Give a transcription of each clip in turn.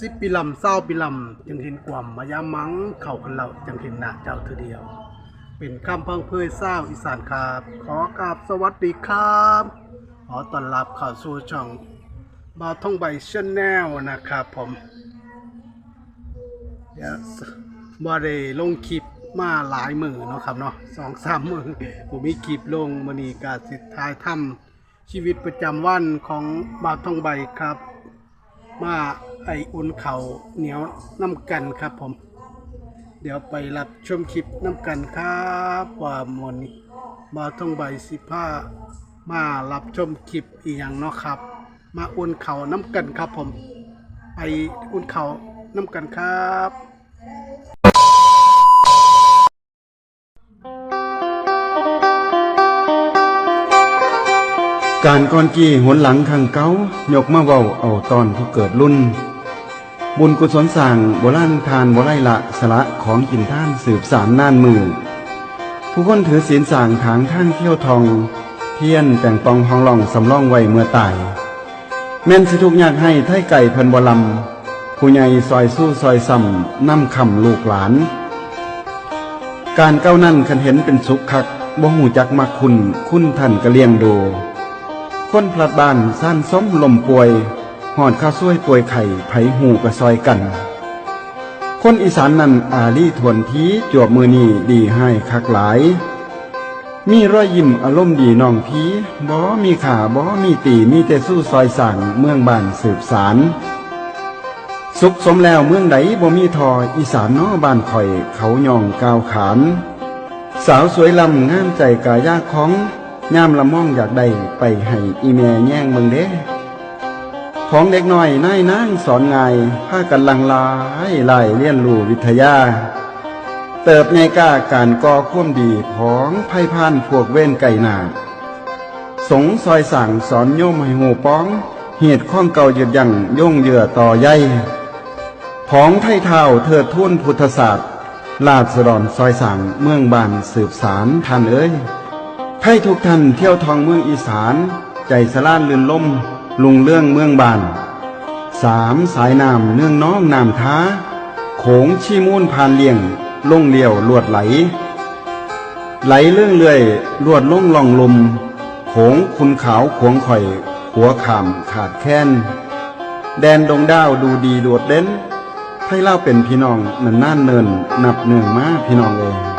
สิปีลำเศร้าปีลำจึงเห็นความมายามมังเข้ากันเราจึงเห็นหน้าเจ้าเธอเดียว เป็นคำพังเพยเศร้าอีสานครับ ขอกราบสวัสดีครับ ขอต้อนรับเข้าสู่ช่องบาวท่องใบชแนลนะครับผมเดี๋ยวบ่ได้ลงคลิปมาหลายมือเนาะครับเนาะสองสามมือผมมีคลิปลงมันีก็สิท้ายถ้ำชีวิตประจำวันของบาวท่องใบครับ มา ไออุ่นเขาเหนียวน้ำกันครับผม เดี๋ยวไปรับชมคลิปน้ำกันครับว่ามวนนี้บาท่องใบสิผ้ามารับชมคลิปอีกอย่างเนาะครับ มาอุ่นเขาน้ำกันครับผม ไปอุ่นเขาน้ำกันครับการก่อนกี้หนหลังขังเก้ายกมาเว้าเอาตอนผู้เกิดรุ่น บุญกุศลสร้างโบราณทานโบไรละสละของกินท่านสืบสารน่านมือ ผู้คนถือศีลสร้างทางท่านเที่ยวทอง เทียนแต่งปองห้องล่องสำรองไว้เมื่อตาย แม่นสิทุกอยากให้ไทยไก่เพิ่นบลำผู้ใหญ่ซอยสู้ซอยซ้ำนำคำลูกหลาน การเก้านั่นคันเห็นเป็นสุขคักบ่หูจักมักคุณ คุณท่านก็เลียงดู คนพลัดบ้านสั้นซ้มลมป่วย หอดข้าวซ้วยป่วยไข่ไผหูกระซอยกัน คนอีสานนั่นอาลีทวนทีจวบมือนีดีให้คักหลาย มีรอยยิ้มอารมณ์ดีน้องพีบ่มีขาบ่มีตีมีแต่สู้ซอยสั่งเมืองบ้านสืบสารสุขสมแล้วเมืองใดบ่มีทออีสานน้อบ้านข่อยเขาย่องก้าวขาน สาวสวยลำงามใจกายากของยามละม่องอยากได้ไปให้อีแม่แย่งเมืองเด้ ของเด็กน้อยนายนางสอนง่ายพากันลังลายไล่เรียนรูวิทยา เติบใหญ่กล้าการก่อความดีของไพ่พานพวกเว้นไก่หนา สงซอยสั่งสอนโยมให้หูป้อง เหตุข้องเก่าหยุดยังย่งเหยื่อต่อใยผองไทยเท้าเถิดทุ่นพุทธศาสตร์ลาดสรอนซอยสั่งเมืองบานสืบสารท่านเอ้ยไพ่ทุกท่านเที่ยวทองเมืองอีสาน ใจสลานลื่นล่ม ลุงเรื่องเมืองบานสามสายน้ำเนื่องน้องน้ำท้า โขงชีมูนผ่านเลี่ยงล่งเลียวลวดไหล ไหลเรื่องเลื่อยลวดล่องล่องลมโขงคุณขาวขวงข่อยหัวขามขาดแค้น แดนดงดาวดูดีโดดเด่นให้เล่าเป็นพี่น้องนันน่านเนินนับเนืองมาพี่น้องเอย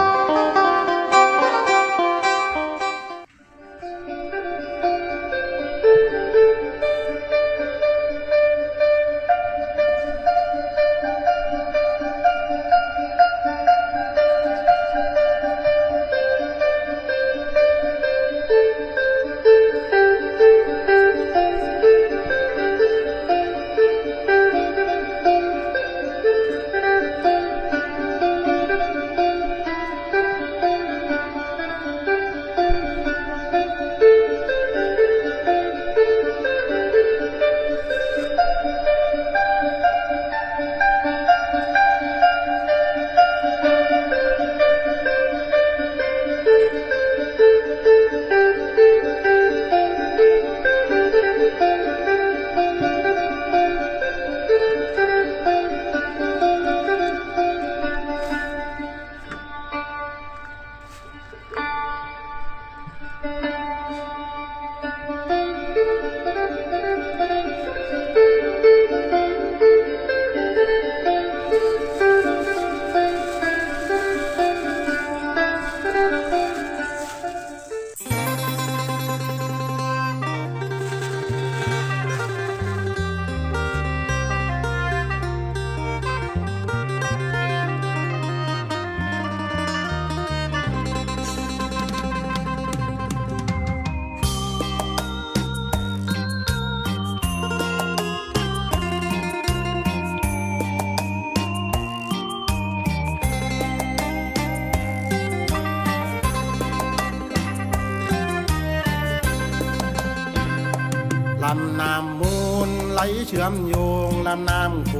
เชื่อมโยงลำน้ำโข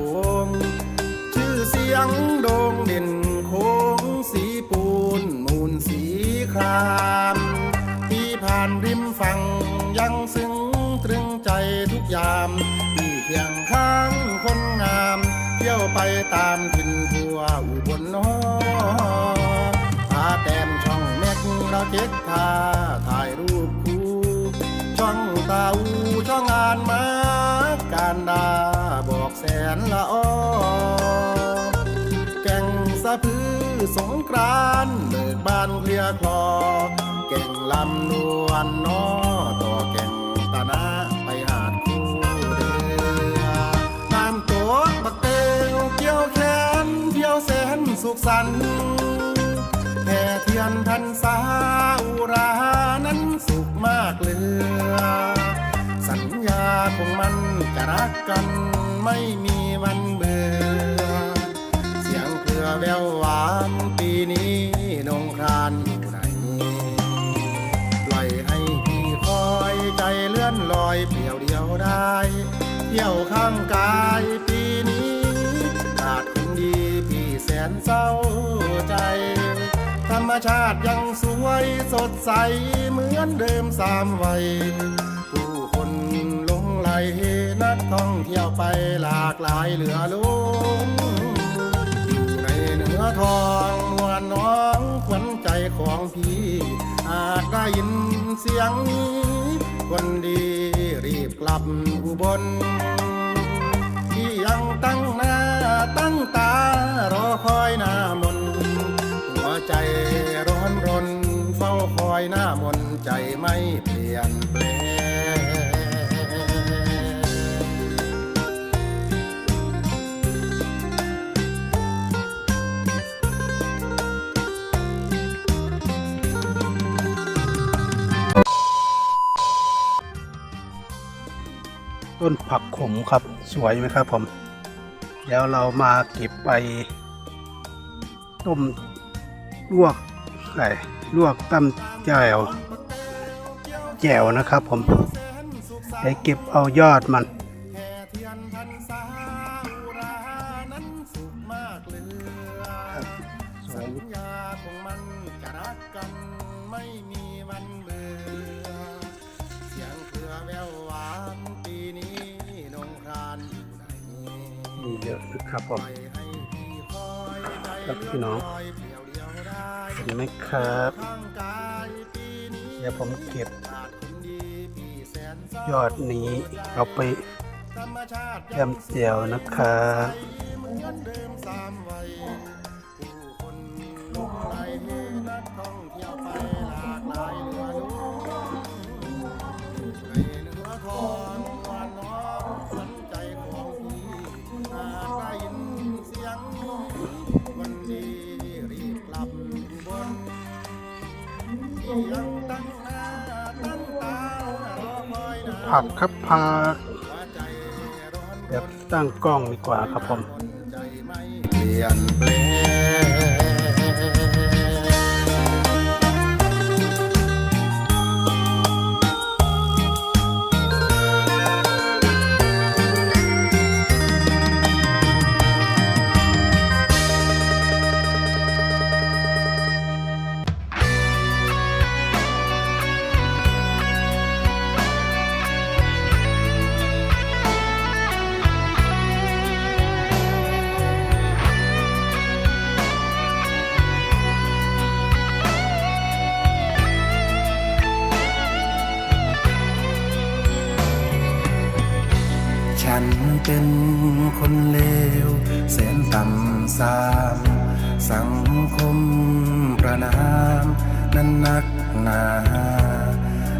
งชื่อเสียงโด่งเด่นโค้งสีปูนมูลสีครามที่ผ่านริมฝั่งยังซึ้งตรึงใจทุกยามที่เคียงข้างคนงาม เที่ยวไปตามทินทั่วอุบลน้อพาแต้มช่องแม็กเราเก็กทาถ่ายรูปคู่ช่องตาอูช่องงานมา แสนละอ้อแก่งสะพือสงกรานเบิกบานเคลียคลอ แก่งลำนวลนอต่อแก่งตานาไปหาดคู่เดือน้ำตัวบักเตวเกี่ยวแขนเที่ยวแสนสุขสันต์แค่เทียนพันษาอุรานั้นสุขมากเหลือ สัญญาของมันจะรักกัน ไม่มีวันเบื่อ เสียงเครือแววหวานปีนี้นงครานอยู่ไหนปล่อยให้พี่คอยใจเลื่อนลอยเปลี่ยวเดียวได้เที่ยวข้างกายปีนี้ขาดคนดีพี่แสนเศร้าใจ ธรรมชาติยังสวยสดใสเหมือนเดิมสามวัยผู้คนหลงไหลักท่องเที่ยวไปหลากหลายเหลือล้นอยู่ในเหนือทองมวลน้องขวัญใจของพี่อาจได้ยินเสียงนี้ คนดีรีบกลับอุบลที่ยังตั้งหน้าตั้งตารอคอยหน้ามนหัวใจร้อนรนเฝ้าคอยหน้ามนใจไม่เปลี่ยนแปลง ต้นผักขมครับสวยไหมครับผมแล้วเรามาเก็บไป ต้มลวกไก่ลวกตำแจ่วแจ่วนะครับผมไปเก็บเอายอดมัน ยอะนะครับผมครับพี่น้องเห็นไหมครับข้างกายปีนี้เดี๋ยวผมเก็บ ยอดนี้เอาไปธรรมชาติแยมเจ่วนะครับ ผักครับผักเดี๋ยวตั้งกล้องดีกว่าครับผมใจไม่เปลี่ยน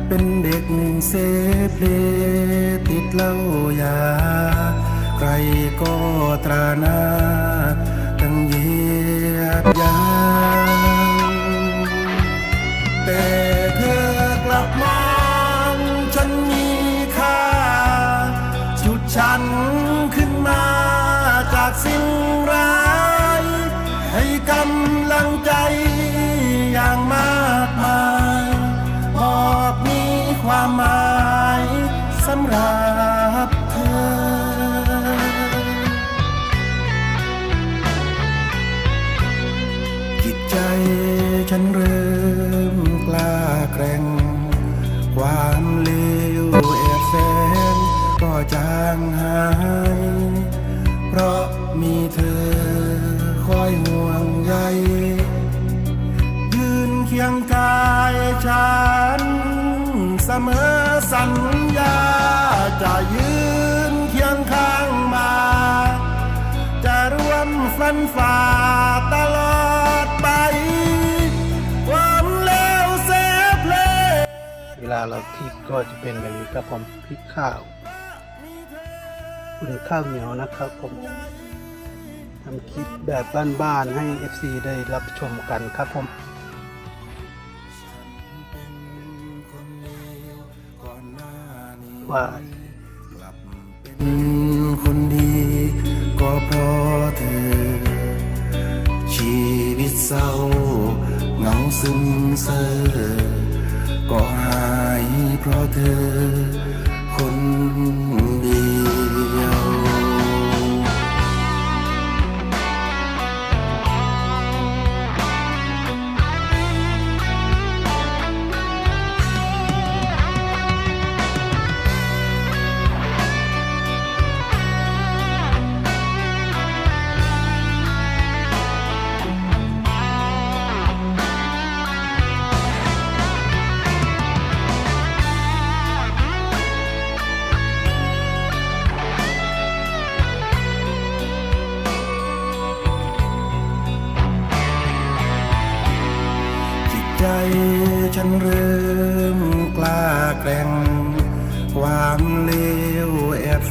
เป็นเด็กเสเลติดเหล้ายา ใครก็ตราหน้าตั้งเยียดยาแต่เธอกลับมองฉันมีค่าชุดฉันขึ้นมาจากสิ่ง หมายสำหรับ ฟันฝ่าตลอดไป ความเลวเสียเพลงเวลาเราพริกก็จะเป็นแบบนี้ครับผมพริกข้าวอุ่นข้าวเหนียวนะครับผมทำคลิปแบบบ้านๆให้ FC ได้รับชมกันครับผมว่าเป็นคนดีก็เพราะเธอชีวิต เศร้าเหงาซึมเซอก็หายเพราะเธอคน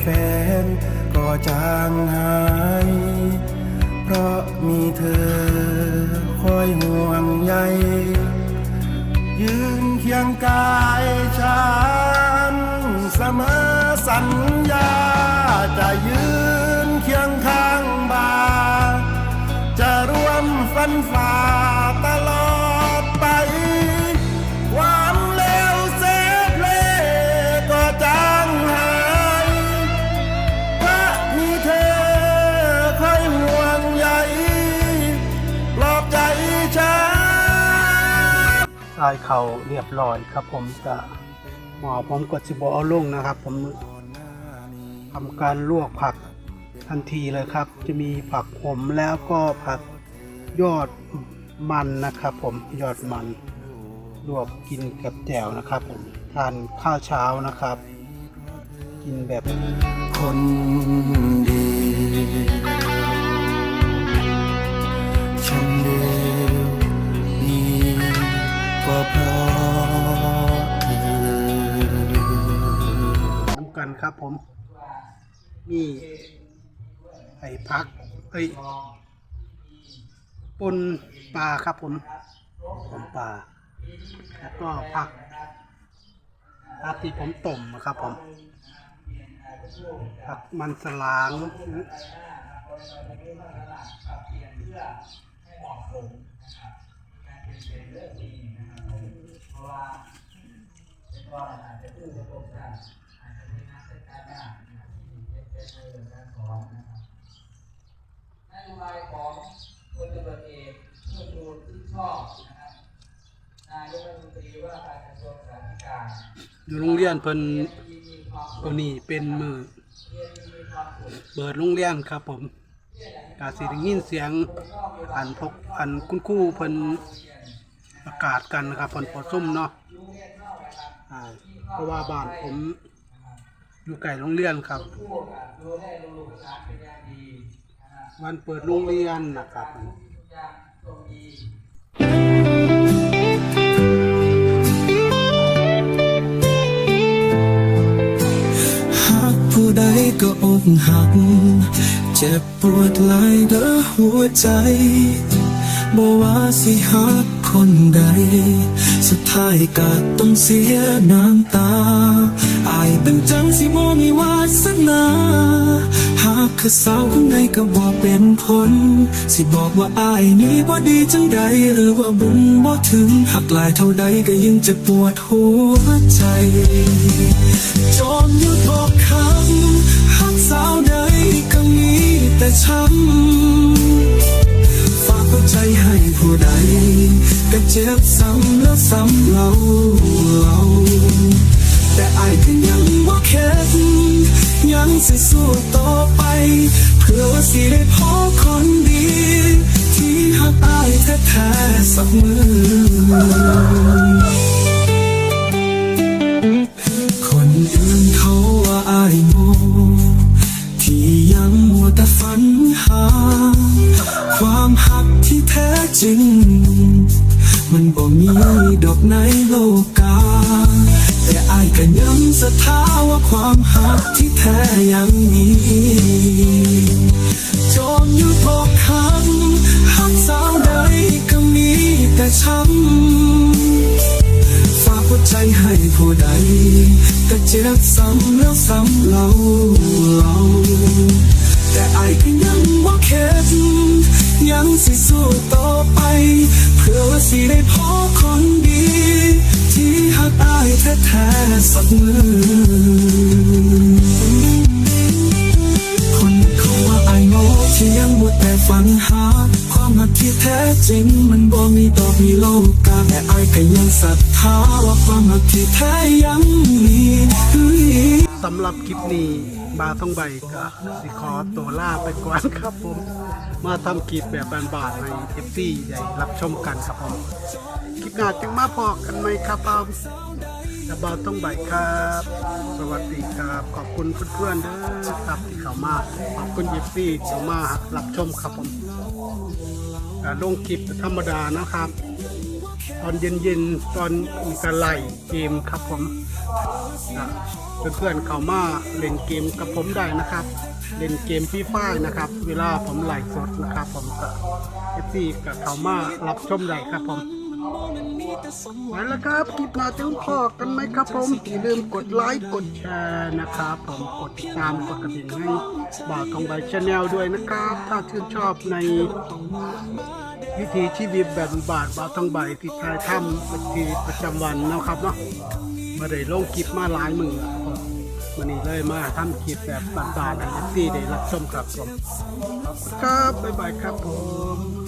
แอบแฝงก็จางหาย เพราะมีเธอคอยห่วงใย ยืนเคียงกายฉันเสมอสัญญาจะยืนเคียงข้างบ่า จะร่วมฟันฝ่าายเขาเรียบร้อยครับ ผมก็หมอผมกดสิบเอาลงนะครับ ผมทำการลวกผักทันทีเลยครับ จะมีผักผมแล้วก็ผักยอดมันนะครับ ผมยอดมันลวกกินกับแจ่วนะครับผมทานข้าวเช้านะครับ กินแบบคนดี เพราะเธอน้ำกันครับผม นี่ ไอ้พักเอ้ยปนปลาครับผมปนปลา แล้วก็ผักผักที่ผมต้มนะครับผม ผักมันสลางการเปลี่ยน ว่าเป็นว่าอาจจะพูดประกบกันอาจจะมีนักเป็นการงานที่เป็นเป็นรื่องการสอนนะครับนโยบายของคนตำรวจเอกเพื่อดูที่ชอบนะครับนายกรัฐมนตรีว่าการกระทรวงสาธารณการอยู่โรงเรียนเพิ่นตันี้เป็นมือเปิดโรงเรียนครับผมกาสิได้ยินเสียงอันพกอันคุณครูเพิ่น ประกาศกันนะครับเพิ่นปอซุ่มเนาะอ่าเพราะว่าบ้านผมอยู่ใกล้โรงเรียนครับ วันเปิดโรงเรียนนะครับหากผู้ใดก็อกหัก เจ็บปวดหลายเด้อหัวใจ บ่ว่าสิหักคนใด สุดท้ายก็ต้องเสียน้ำตา อายเป็นจังสิบ่มีวาสนาหากคือสาวคนใดก็บอกเป็นผล สิบอกว่าอายนี้บ่ดีจังใด หรือว่าบุญบ่ถึงหักหลายเท่าใดก็ยังจะปวดหัวใจจอมยุดบอกคำหักสาวใดก็มีแต่ช้ำ ผู้ใดก็เจ็บซ้ำแล้วซ้ำเล่าเราแต่อายก็ยังบ่เข็ดยังสิสู้ต่อไป เพื่อว่าสิได้พบคนดี ที่หักอายแท้ๆสักมือ ที่แท้ยังมีจนอยู่พบหักหักสาวใดก็มีแต่ช้ำฝากหัวใจให้ผู้ใดก็เจ็บซ้ำแล้วซ้ำเล่าเล่าแต่อายก็ยังบ่าเข็ดยังสิสู้ต่อไป เพื่อว่าสิได้พบคนดี ที่หักอายแท้ๆสักมือ ฝันหา ความรักที่แท้จริง มันบ่มีต่อมีโลกกาแต่ไอ้ก็ยังศรัทธาว่าความรักที่แท้ยังมีสำหรับคลิปนี้บาต้องใบก็สิขอตัวล่าไปก่อนครับผม มาทำคลิปแบบบานๆในเอฟซีใหญ่รับชมกันครับผม คลิปหน้าจึงมาพอกันไหมครับผม และบาต้องใบครับ สวัสดีครับ ขอบคุณเพื่อนๆเด้อครับที่เข้ามา ขอบคุณเอฟซีที่เข้ามารับชมครับผมลงคลิปธรรมดานะครับ ตอนเย็นๆ ตอนมีกาไล่เกมครับผมเพื่อนๆเข้ามาเล่นเกมกับผมได้นะครับ เล่นเกมฟรีไฟนะครับ เวลาผมไลฟ์สดนะครับ ผมก็เอฟซีกับเข้ามารับชมได้ครับผม ไปแล้วครับคลิปหน้าจะพอกันไหมครับผมอย่าลืมกดไลค์กดแชร์นะครับผมกดติดตามกดกระดิ่งให้บ่าวทองใบชาแนลด้วยนะครับ ถ้าชื่นชอบในวิถีชีวิตแบบบาทบาทต้องใบที่ชายทำวิธีประจำวันนะครับเนาะมาได้ลงคลิปมาหลายมือมันนี้เลยมาทำคลิปแบบบานๆให้ที่ได้รับชมครับผมครับบ๊ายบายครับผม